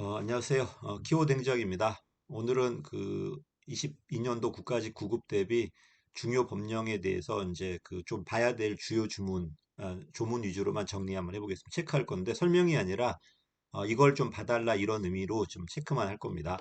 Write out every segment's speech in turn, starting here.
어, 안녕하세요. 어, 키워드 행정입니다. 오늘은 그 22년도 국가직 구급 대비 중요 법령에 대해서 이제 그 좀 봐야 될 주요 주문, 아, 조문 위주로만 정리 한번 해보겠습니다. 체크할 건데 설명이 아니라 어, 이걸 좀 봐달라 이런 의미로 좀 체크만 할 겁니다.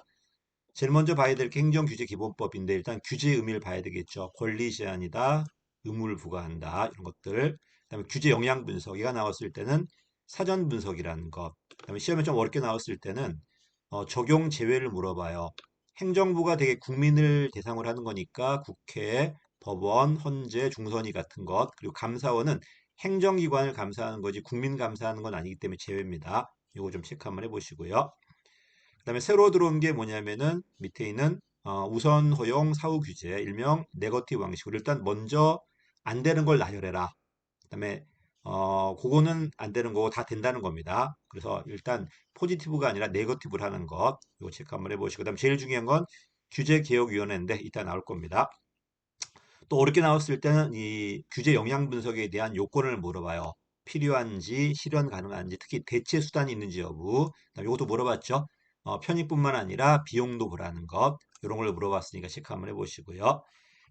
제일 먼저 봐야 될 게 행정규제기본법인데 일단 규제 의미를 봐야 되겠죠. 권리 제한이다, 의무를 부과한다 이런 것들. 그다음에 규제 영향 분석 이가 나왔을 때는 사전 분석이라는 것. 그다음에 시험에 좀 어렵게 나왔을 때는 어, 적용 제외를 물어봐요. 행정부가 되게 국민을 대상으로 하는 거니까 국회, 법원, 헌재, 중선위 같은 것 그리고 감사원은 행정기관을 감사하는 거지 국민 감사하는 건 아니기 때문에 제외입니다. 이거 좀 체크 한번 해보시고요. 그 다음에 새로 들어온 게 뭐냐면은 밑에 있는 어, 우선 허용 사후 규제 일명 네거티브 방식으로 일단 먼저 안 되는 걸 나열해라. 그 다음에 어, 그거는 안 되는 거고 다 된다는 겁니다. 그래서 일단 포지티브가 아니라 네거티브를 하는 것 이거 체크 한번 해보시고 그 다음 제일 중요한 건 규제개혁위원회인데 이따 나올 겁니다. 또 어렵게 나왔을 때는 이 규제 영향 분석에 대한 요건을 물어봐요. 필요한지 실현 가능한지 특히 대체 수단이 있는지 여부 그다음 이것도 물어봤죠. 어, 편익뿐만 아니라 비용도 보라는 것 이런 걸 물어봤으니까 체크 한번 해보시고요.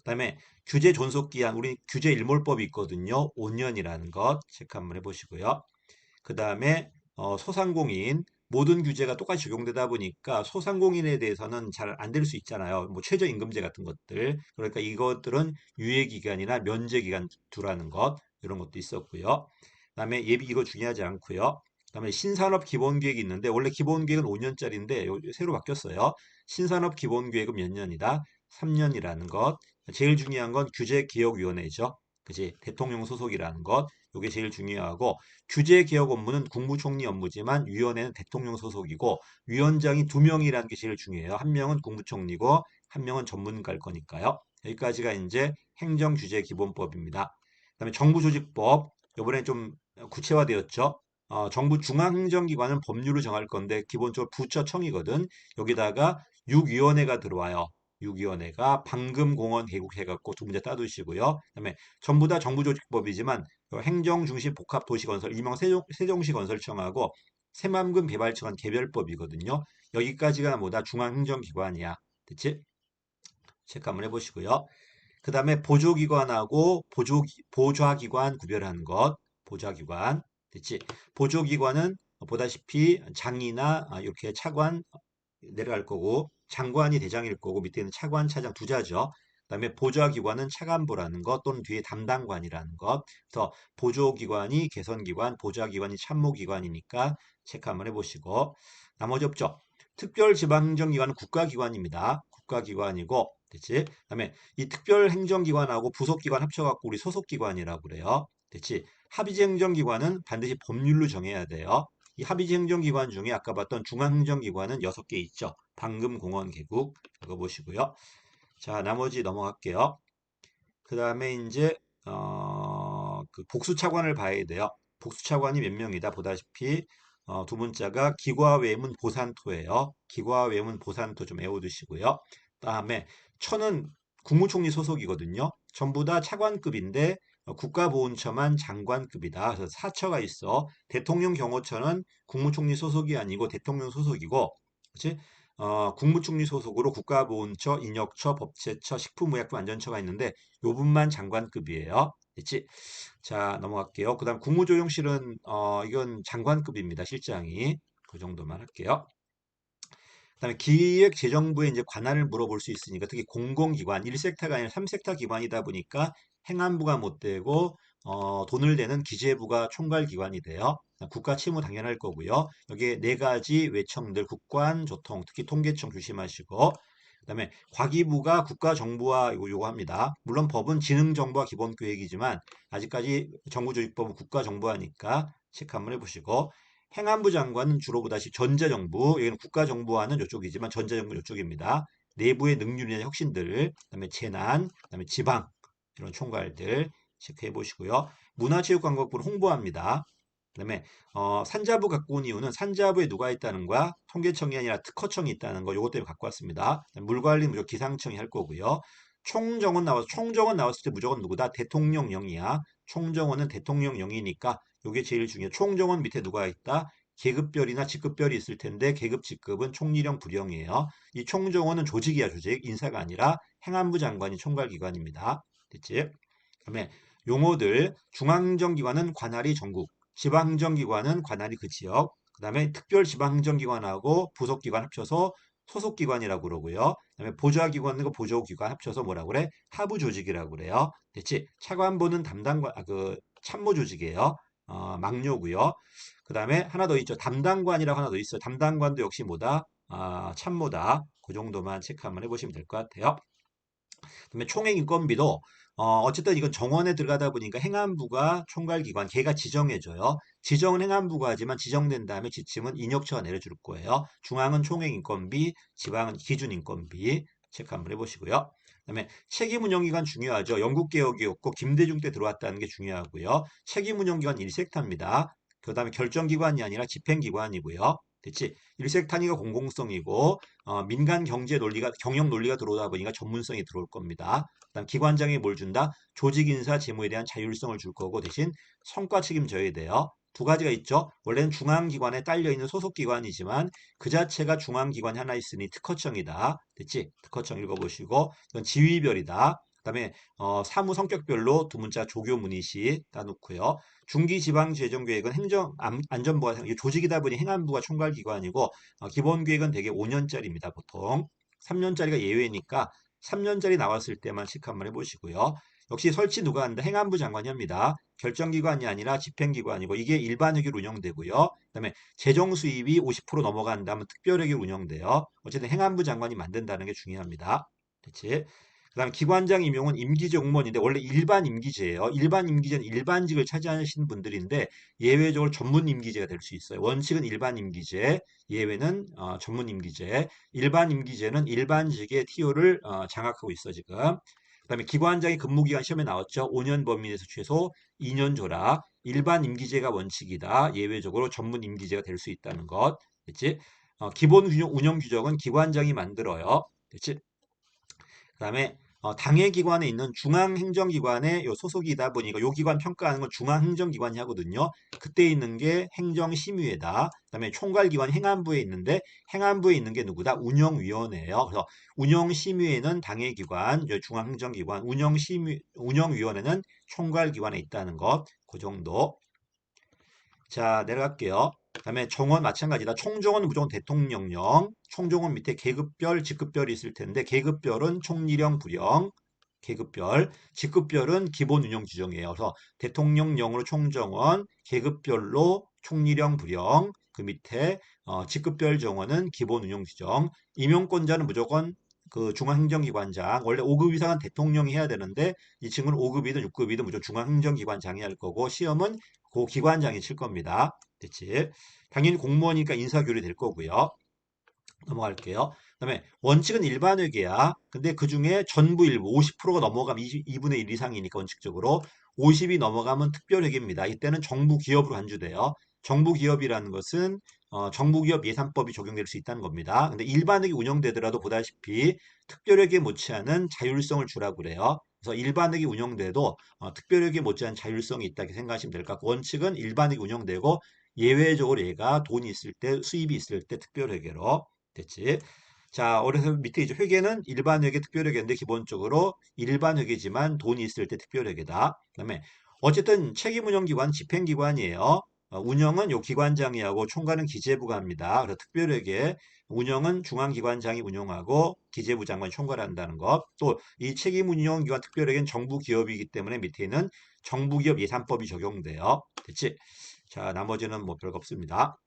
그다음에 규제 존속 기한 우리 규제 일몰법이 있거든요. 5년이라는 것 체크 한번 해보시고요. 그다음에 어, 소상공인 모든 규제가 똑같이 적용되다 보니까 소상공인에 대해서는 잘 안 될 수 있잖아요. 뭐 최저임금제 같은 것들. 그러니까 이것들은 유예기간이나 면제기간 두라는 것 이런 것도 있었고요. 그다음에 예비 이거 중요하지 않고요. 그다음에 신산업 기본계획이 있는데 원래 기본계획은 5년짜리인데 새로 바뀌었어요. 신산업 기본계획은 몇 년이다? 3년이라는 것. 제일 중요한 건 규제개혁위원회죠. 그지? 대통령 소속이라는 것. 이게 제일 중요하고 규제 개혁 업무는 국무총리 업무지만 위원회는 대통령 소속이고 위원장이 두 명이라는 게 제일 중요해요. 한 명은 국무총리고 한 명은 전문가일 거니까요. 여기까지가 이제 행정규제 기본법입니다. 그다음에 정부조직법 이번에 좀 구체화되었죠. 어, 정부 중앙행정기관은 법률을 정할 건데 기본적으로 부처청이거든. 여기다가 6위원회가 들어와요. 6위원회가 방금 공원 개국해갖고 두 문제 따두시고요. 그다음에 전부 다 정부조직법이지만 행정 중심 복합 도시건설 일명 세종, 세종시 건설청하고 새만금 개발청은 개별법이거든요. 여기까지가 뭐다 중앙행정기관이야. 됐지? 체크 한번 해보시고요. 그 다음에 보조기관하고 보조, 보좌기관 구별하는 것. 보좌기관. 됐지? 보조기관은 보다시피 장이나 아, 이렇게 차관 내려갈 거고 장관이 대장일 거고 밑에는 차관, 차장 두 자죠. 그다음에 보좌기관은 차관보라는 것 또는 뒤에 담당관이라는 것. 그래서 보조기관이 개선기관, 보좌기관이 참모기관이니까 체크 한번 해보시고 나머지 없죠. 특별지방행정기관은 국가기관입니다. 국가기관이고 됐지? 그다음에 이 특별행정기관하고 부속기관 합쳐갖고 우리 소속기관이라고 그래요. 됐지? 합의제행정기관은 반드시 법률로 정해야 돼요. 이 합의제행정기관 중에 아까 봤던 중앙행정기관은 6개 있죠. 방금공원 개국 이거 보시고요. 자, 나머지 넘어갈게요. 그 다음에 이제 어, 그 복수차관을 봐야 돼요. 복수차관이 몇 명이다 보다시피 어, 두 문자가 기과 외문 보산토예요. 기과 외문 보산토 좀 외워두시고요. 다음에 천은 국무총리 소속이거든요. 전부 다 차관급인데 어, 국가보훈처만 장관급이다. 그래서 사처가 있어. 대통령 경호처는 국무총리 소속이 아니고 대통령 소속이고, 그렇지? 어, 국무총리 소속으로 국가보훈처, 인력처, 법제처, 식품의약품 안전처가 있는데 요 분만 장관급이에요. 됐지? 자, 넘어갈게요. 그 다음 국무조정실은 어, 이건 장관급입니다. 실장이. 그 정도만 할게요. 그 다음에 기획재정부에 이제 관할을 물어볼 수 있으니까 특히 공공기관 1섹터가 아니라 3섹터 기관이다 보니까 행안부가 못 되고 어, 돈을 내는 기재부가 총괄기관이 돼요. 국가 채무 당연할 거고요. 여기에 네 가지 외청들 국관, 조통, 특히 통계청 조심하시고 그다음에 과기부가 국가정부와 요거, 요거 합니다. 물론 법은 지능정부와 기본계획이지만 아직까지 정부조직법은 국가정부하니까 체크 한번 해보시고 행안부 장관은 주로 보다시 전자정부, 여기는 국가정부와는 이쪽이지만 전자정부 이쪽입니다. 내부의 능률이나 혁신들, 그다음에 재난, 그다음에 지방 이런 총괄들 체크해 보시고요. 문화체육관광부는 홍보합니다. 그 다음에 어, 산자부 갖고 온 이유는 산자부에 누가 있다는 거야? 통계청이 아니라 특허청이 있다는 거 요것 때문에 갖고 왔습니다. 물관리 무조건 기상청이 할 거고요. 총정원 나와서 총정원 나왔을 때 무조건 누구다? 대통령령이야. 총정원은 대통령령이니까 요게 제일 중요해. 총정원 밑에 누가 있다? 계급별이나 직급별이 있을 텐데 계급 직급은 총리령 부령이에요. 이 총정원은 조직이야 조직 인사가 아니라 행안부 장관이 총괄기관입니다. 됐지? 그 다음에 용어들 중앙행정기관은 관할이 전국, 지방행정기관은 관할이 그 지역, 그 다음에 특별지방행정기관하고 부속기관 합쳐서 소속기관이라고 그러고요. 그 다음에 보좌기관과 보조기관 합쳐서 뭐라고 그래? 하부조직이라고 그래요. 됐지? 차관보는 담당관, 아, 그 참모조직이에요. 어, 막료고요. 그 다음에 하나 더 있죠. 담당관이라고 하나 더 있어요. 담당관도 역시 뭐다? 아, 참모다. 그 정도만 체크 한번 해보시면 될 것 같아요. 그다음에 총액 인건비도 어, 어쨌든 이건 정원에 들어가다 보니까 행안부가 총괄기관, 걔가 지정해줘요. 지정은 행안부가 하지만 지정된 다음에 지침은 인역처가 내려줄 거예요. 중앙은 총액 인건비, 지방은 기준 인건비 체크 한번 해보시고요. 그다음에 책임 운영기관 중요하죠. 영국 개혁이었고 김대중 때 들어왔다는 게 중요하고요. 책임 운영기관 일색타입니다. 그 다음에 결정기관이 아니라 집행기관이고요. 됐지? 일색탄위가 공공성이고 어, 민간 경제 논리가 경영 논리가 들어오다 보니까 전문성이 들어올 겁니다. 그다음 기관장이 뭘 준다? 조직 인사 재무에 대한 자율성을 줄 거고 대신 성과 책임져야 돼요. 두 가지가 있죠. 원래는 중앙기관에 딸려 있는 소속기관이지만 그 자체가 중앙기관이 하나 있으니 특허청이다. 됐지? 특허청 읽어보시고 이건 지위별이다. 그다음에 어, 사무 성격별로 두 문자 조교 문의시 따놓고요. 중기 지방 재정 계획은 행정 안- 안전부가 생- 이게 조직이다 보니 행안부가 총괄 기관이고 어, 기본 계획은 대개 5년짜리입니다. 보통 3년짜리가 예외니까 3년짜리 나왔을 때만 체크 한번 해보시고요. 역시 설치 누가 한다? 행안부 장관이 합니다. 결정기관이 아니라 집행기관이고 이게 일반회계로 운영되고요. 그다음에 재정 수입이 50% 넘어간다면 특별회계로 운영돼요. 어쨌든 행안부 장관이 만든다는 게 중요합니다. 그렇지? 그다음에 기관장 임용은 임기제 공무원인데 원래 일반 임기제예요. 일반 임기제는 일반직을 차지하시는 분들인데 예외적으로 전문 임기제가 될 수 있어요. 원칙은 일반 임기제, 예외는 어, 전문 임기제. 일반 임기제는 일반직의 TO를 어, 장악하고 있어 지금. 그다음에 기관장의 근무기간 시험에 나왔죠. 5년 범위 내에서 최소 2년 조라. 일반 임기제가 원칙이다. 예외적으로 전문 임기제가 될 수 있다는 것. 됐지? 어, 기본 운영, 운영 규정은 기관장이 만들어요. 됐지? 그 다음에 어, 당해 기관에 있는 중앙행정기관의 요 소속이다 보니까 요 기관 평가하는 건 중앙행정기관이 하거든요. 그때 있는 게 행정심의회다. 그다음에 총괄기관 행안부에 있는데 행안부에 있는 게 누구다? 운영위원회예요. 그래서 운영심의회는 당해 기관, 요 중앙행정기관, 운영심의 운영위원회는 총괄기관에 있다는 것. 그 정도. 자, 내려갈게요. 그 다음에 정원 마찬가지다. 총정원은 무조건 대통령령, 총정원 밑에 계급별, 직급별이 있을 텐데 계급별은 총리령, 부령, 계급별, 직급별은 기본 운영 규정이에요. 그래서 대통령령으로 총정원, 계급별로 총리령, 부령, 그 밑에 어, 직급별 정원은 기본 운영 규정, 임용권자는 무조건 그 중앙행정기관장, 원래 5급 이상은 대통령이 해야 되는데 이 친구는 5급이든 6급이든 무조건 중앙행정기관장이 할 거고 시험은 그 기관장이 칠 겁니다. 됐지? 당연히 공무원이니까 인사교류 될 거고요. 넘어갈게요. 그 다음에 원칙은 일반회계야. 근데 그 중에 전부 일부 50%가 넘어가면 2, 분의 1 이상이니까 원칙적으로 50이 넘어가면 특별회계입니다. 이때는 정부 기업으로 간주돼요. 정부 기업이라는 것은 어, 정부 기업 예산법이 적용될 수 있다는 겁니다. 근데 일반회계 운영되더라도 보다시피 특별회계 못지않은 자율성을 주라고 그래요. 그래서 일반회계 운영돼도 어, 특별회계 못지않은 자율성이 있다 고 생각하시면 될 것 같고 원칙은 일반회계 운영되고 예외적으로 얘가 돈이 있을 때 수입이 있을 때 특별회계로 됐지. 자, 그래서 밑에 이제 회계는 일반 회계, 특별 회계인데 기본적으로 일반 회계지만 돈이 있을 때 특별 회계다. 그다음에 어쨌든 책임 운영 기관, 집행 기관이에요. 어, 운영은 요 기관장이 하고 총괄은 기재부가 합니다. 그래서 특별 회계 운영은 중앙기관장이 운영하고 기재부 장관이 총괄한다는 것. 또 이 책임 운영 기관 특별 회계는 정부 기업이기 때문에 밑에 있는 정부 기업 예산법이 적용돼요. 됐지? 자, 나머지는 뭐 별거 없습니다.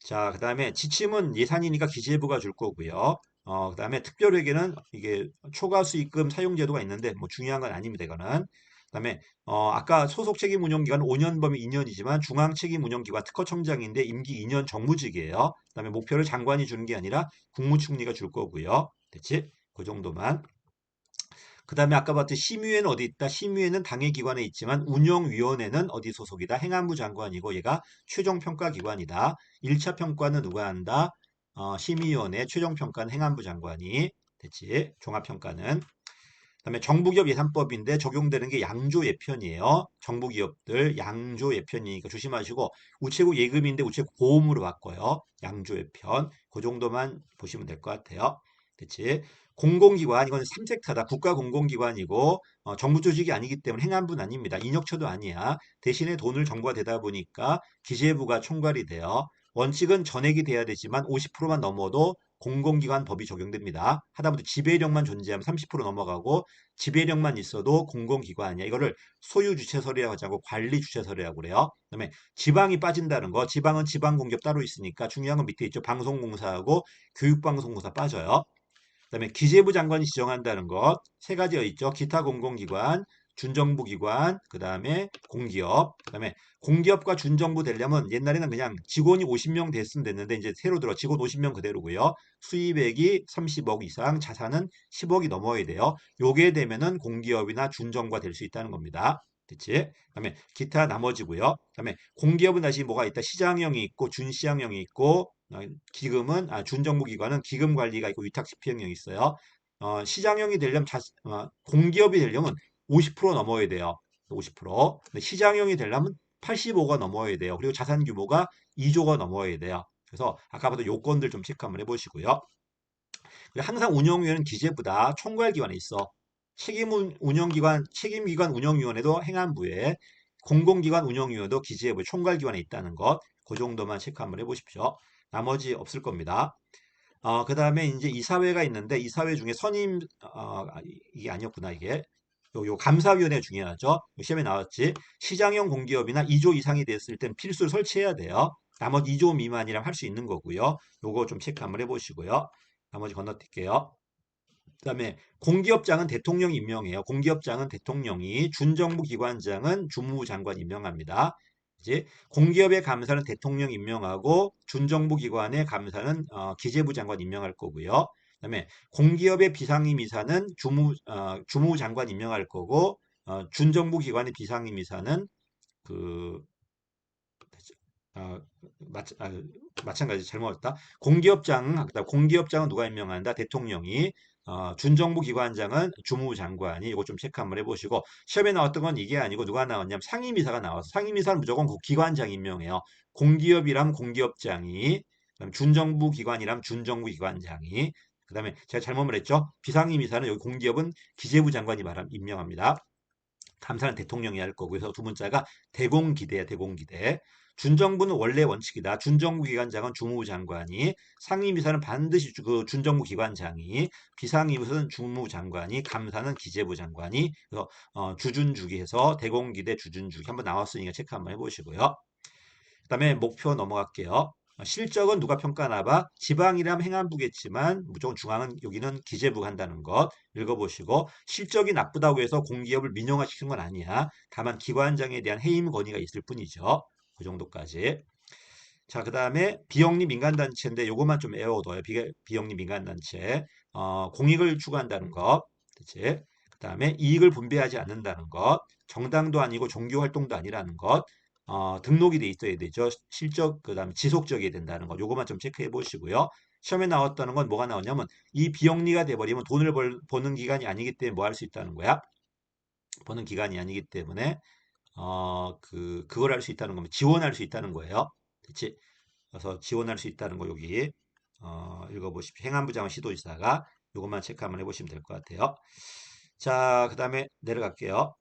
자, 그 다음에 지침은 예산이니까 기재부가 줄 거고요. 어, 그 다음에 특별회계는 이게 초과 수익금 사용 제도가 있는데 뭐 중요한 건 아닙니다. 이거는. 그 다음에 어, 아까 소속 책임 운영 기간은 5년 범위 2년이지만 중앙 책임 운영 기관 특허청장인데 임기 2년 정무직이에요. 그 다음에 목표를 장관이 주는 게 아니라 국무총리가 줄 거고요. 됐지? 그 정도만. 그 다음에 아까 봤듯이 심의회는 어디 있다? 심의회는 당해기관에 있지만 운영위원회는 어디 소속이다? 행안부 장관이고 얘가 최종평가기관이다. 1차 평가는 누가 한다? 어, 심의위원회 최종평가는 행안부 장관이 됐지. 종합평가는. 그다음에 정부기업 예산법인데 적용되는 게 양조 예편이에요. 정부기업들 양조 예편이니까 조심하시고 우체국 예금인데 우체국 보험으로 바꿔요. 양조 예편. 그 정도만 보시면 될 것 같아요. 그치? 공공기관 이건 삼색타다. 국가 공공기관이고 어, 정부 조직이 아니기 때문에 행안부는 아닙니다. 인역처도 아니야. 대신에 돈을 정부가 대다 보니까 기재부가 총괄이 돼요. 원칙은 전액이 돼야 되지만 50%만 넘어도 공공기관 법이 적용됩니다. 하다못해 지배력만 존재하면 30% 넘어가고 지배력만 있어도 공공기관이야. 이거를 소유주체설이라고 하지 않고 관리주체설이라고 그래요. 그다음에 지방이 빠진다는 거. 지방은 지방공기업 따로 있으니까 중요한 건 밑에 있죠. 방송공사하고 교육방송공사 빠져요. 그다음에 기재부 장관이 지정한다는 것 세 가지가 있죠. 기타 공공기관, 준정부 기관, 그 다음에 공기업, 그 다음에 공기업과 준정부 되려면 옛날에는 그냥 직원이 50명 됐으면 됐는데 이제 새로 들어 직원 50명 그대로고요. 수입액이 30억 이상, 자산은 10억이 넘어야 돼요. 요게 되면은 공기업이나 준정부가 될수 있다는 겁니다. 그치? 그다음에 기타 나머지고요. 그다음에 공기업은 다시 뭐가 있다? 시장형이 있고 준시장형이 있고 어, 기금은 아, 준정부 기관은 기금 관리가 있고 위탁 집행형이 있어요. 어, 시장형이 되려면 자, 어, 공기업이 되려면 50% 넘어야 돼요. 50%. 근데 시장형이 되려면 85가 넘어야 돼요. 그리고 자산 규모가 2조가 넘어야 돼요. 그래서 아까부터 요건들 좀 체크 한번 해보시고요. 항상 운영위원회는 기재부다. 총괄기관에 있어. 책임 운- 운영기관, 책임기관 운영위원회도 행안부에, 공공기관 운영위원회도 기재부 총괄기관에 있다는 것. 그 정도만 체크 한번 해보십시오. 나머지 없을 겁니다. 어, 그 다음에 이제 이사회가 있는데 이사회 중에 선임 어, 아, 이- 이게 아니었구나 이게 요, 요 감사위원회 중요하죠. 요 시험에 나왔지. 시장형 공기업이나 2조 이상이 됐을 땐 필수로 설치해야 돼요. 나머지 2조 미만이라면 할 수 있는 거고요. 요거 좀 체크 한번 해보시고요. 나머지 건너뛸게요. 그 다음에 공기업장은 대통령 임명해요. 공기업장은 대통령이 준정부 기관장은 주무부 장관 임명합니다. 이제 공기업의 감사는 대통령 임명하고 준정부 기관의 감사는 어, 기재부 장관 임명할 거고요. 그다음에 공기업의 비상임 이사는 주무 어, 주무부 장관 임명할 거고 어, 준정부 기관의 비상임 이사는 그 어, 마, 아, 마찬가지 잘못했다. 공기업장 공기업장은 누가 임명한다? 대통령이 어, 준정부 기관장은 주무부 장관이 이거 좀 체크 한번 해보시고 시험에 나왔던 건 이게 아니고 누가 나왔냐면 상임이사가 나와서 상임이사는 무조건 그 기관장 임명해요. 공기업이라면 공기업장이 준정부 기관이라면 준정부 기관장이 그 다음에 제가 잘못 말했죠. 비상임이사는 여기 공기업은 기재부 장관이 말함 임명합니다. 감사는 대통령이 할 거고 그래서 두 문자가 대공기대야 대공기대. 준정부는 원래 원칙이다. 준정부 기관장은 주무부 장관이, 상임이사는 반드시 주- 그 준정부 기관장이, 비상임은 주무부 장관이, 감사는 기재부 장관이, 그래서 어, 주준주기해서 대공기대 주준주기 한번 나왔으니까 체크 한번 해보시고요. 그 다음에 목표 넘어갈게요. 어, 실적은 누가 평가하나 봐? 지방이라면 행안부겠지만 무조건 중앙은 여기는 기재부가 한다는 것 읽어보시고 실적이 나쁘다고 해서 공기업을 민영화시키는 건 아니야. 다만 기관장에 대한 해임 건의가 있을 뿐이죠. 그 정도까지. 자, 그 다음에 비영리 민간단체인데 요것만 좀 외워둬요. 비, 비영리 민간단체. 어, 공익을 추구한다는 것. 그치? 그 다음에 이익을 분배하지 않는다는 것. 정당도 아니고 종교활동도 아니라는 것. 어, 등록이 돼 있어야 되죠. 실적, 그 다음에 지속적이어야 된다는 것. 요것만 좀 체크해 보시고요. 시험에 나왔다는 건 뭐가 나왔냐면 이 비영리가 돼버리면 돈을 벌, 버는 기간이 아니기 때문에 뭐 할 수 있다는 거야? 버는 기간이 아니기 때문에 어, 그, 그걸 할 수 있다는 거면 지원할 수 있다는 거예요. 그치? 그래서 지원할 수 있다는 거 여기, 어, 읽어보십시오. 행안부 장관 시도지사가 요것만 체크 한번 해보시면 될 것 같아요. 자, 그 다음에 내려갈게요.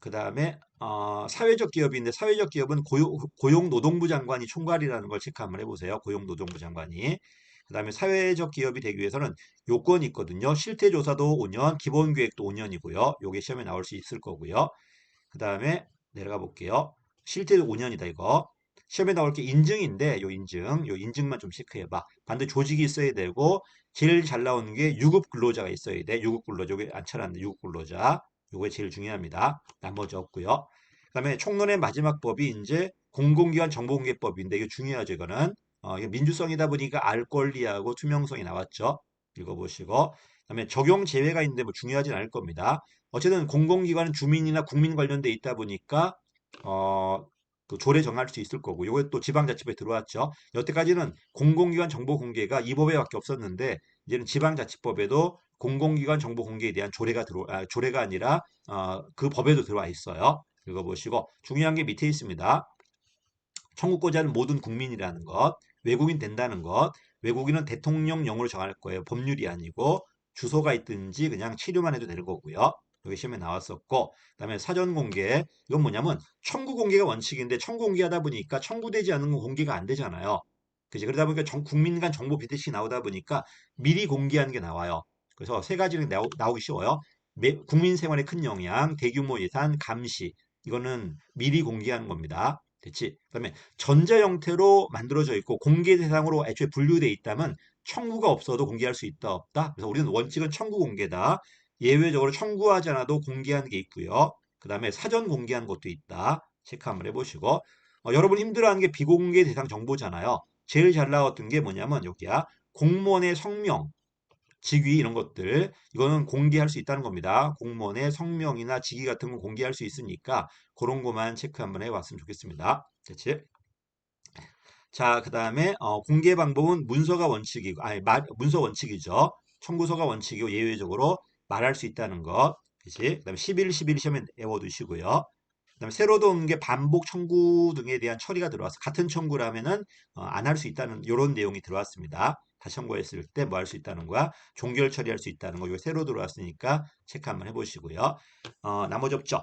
그 다음에, 어, 사회적 기업인데 사회적 기업은 고용, 고용노동부 장관이 총괄이라는 걸 체크 한번 해보세요. 고용노동부 장관이. 그 다음에 사회적 기업이 되기 위해서는 요건이 있거든요. 실태조사도 5년, 기본계획도 5년이고요. 요게 시험에 나올 수 있을 거고요. 그 다음에 내려가 볼게요. 실제로 5년이다 이거. 시험에 나올 게 인증인데 요 인증, 요 인증만 좀 체크해 봐. 반드시 조직이 있어야 되고 제일 잘 나오는 게 유급 근로자가 있어야 돼. 유급 근로자. 요게 안 쳐놨는데 유급 근로자. 요게 제일 중요합니다. 나머지 없고요. 그다음에 총론의 마지막 법이 이제 공공기관 정보공개법인데 이게 중요하죠, 이거는. 어, 이게 민주성이다 보니까 알 권리하고 투명성이 나왔죠. 읽어보시고. 그다음에 적용 제외가 있는데 뭐 중요하진 않을 겁니다. 어쨌든 공공기관은 주민이나 국민 관련돼 있다 보니까 어, 그 조례 정할 수 있을 거고 요게 또 지방자치법에 들어왔죠. 여태까지는 공공기관 정보 공개가 이 법에밖에 없었는데 이제는 지방자치법에도 공공기관 정보 공개에 대한 조례가 들어 아, 조례가 아니라 어, 그 법에도 들어와 있어요. 읽어보시고 중요한 게 밑에 있습니다. 청구권자 는 모든 국민이라는 것, 외국인 된다는 것, 외국인은 대통령령으로 정할 거예요. 법률이 아니고 주소가 있든지 그냥 치료만 해도 되는 거고요. 여기 시험에 나왔었고, 그다음에 사전 공개. 이건 뭐냐면 청구 공개가 원칙인데 청구 공개하다 보니까 청구되지 않은 건 공개가 안 되잖아요. 그지? 그러다 보니까 정- 국민 간 정보 비대시 나오다 보니까 미리 공개하는 게 나와요. 그래서 세 가지는 나오, 나오 기 쉬워요. 매- 국민 생활에 큰 영향, 대규모 예산, 감시. 이거는 미리 공개하는 겁니다. 됐지? 그다음에 전자 형태로 만들어져 있고 공개 대상으로 애초에 분류돼 있다면 청구가 없어도 공개할 수 있다 없다. 그래서 우리는 원칙은 청구 공개다. 예외적으로 청구하지 않아도 공개하는 게 있고요. 그다음에 사전 공개하는 것도 있다. 체크 한번 해보시고 어, 여러분 힘들어하는 게 비공개 대상 정보잖아요. 제일 잘 나왔던 게 뭐냐면 여기야 공무원의 성명, 직위 이런 것들 이거는 공개할 수 있다는 겁니다. 공무원의 성명이나 직위 같은 건 공개할 수 있으니까 그런 것만 체크 한번 해봤으면 좋겠습니다. 그렇지? 자, 그 다음에 어, 공개 방법은 문서가 원칙이고, 아니 말, 문서 원칙이죠. 청구서가 원칙이고 예외적으로 말할 수 있다는 것. 그치? 그 다음에 11, 11 시험에 외워두시고요. 그 다음에 새로 들어온 게 반복 청구 등에 대한 처리가 들어와서 같은 청구라면은 어, 안할 수 있다는 이런 내용이 들어왔습니다. 다시 청구했을 때 뭐 할 수 있다는 거야? 종결 처리할 수 있다는 거. 이거 새로 들어왔으니까 체크 한번 해보시고요. 어, 나머지 없죠?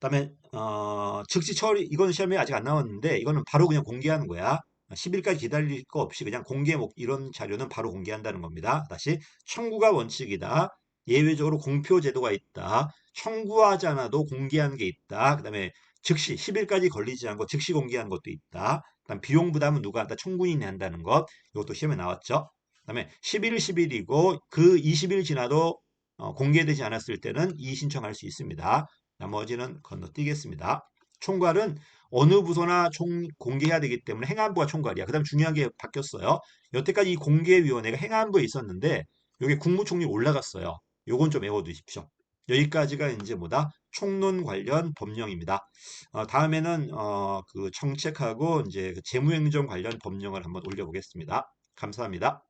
그다음에 어, 즉시 처리 이건 시험에 아직 안 나왔는데 이거는 바로 그냥 공개하는 거야. 10일까지 기다릴 거 없이 그냥 공개 목 이런 자료는 바로 공개한다는 겁니다. 다시 청구가 원칙이다. 예외적으로 공표 제도가 있다. 청구하지 않아도 공개하는 게 있다. 그 다음에 즉시 10일까지 걸리지 않고 즉시 공개하는 것도 있다. 그다음 비용 부담은 누가 한다? 청구인이 한다는 것. 이것도 시험에 나왔죠. 그다음에 11일 10일이고 그 20일 지나도 어, 공개되지 않았을 때는 이의 신청할 수 있습니다. 나머지는 건너뛰겠습니다. 총괄은 어느 부서나 총 공개해야 되기 때문에 행안부가 총괄이야. 그 다음 중요한 게 바뀌었어요. 여태까지 이 공개위원회가 행안부에 있었는데 여기 국무총리 올라갔어요. 요건 좀 외워두십시오. 여기까지가 이제 뭐다? 총론 관련 법령입니다. 어, 다음에는 어, 그 정책하고 이제 그 재무행정 관련 법령을 한번 올려보겠습니다. 감사합니다.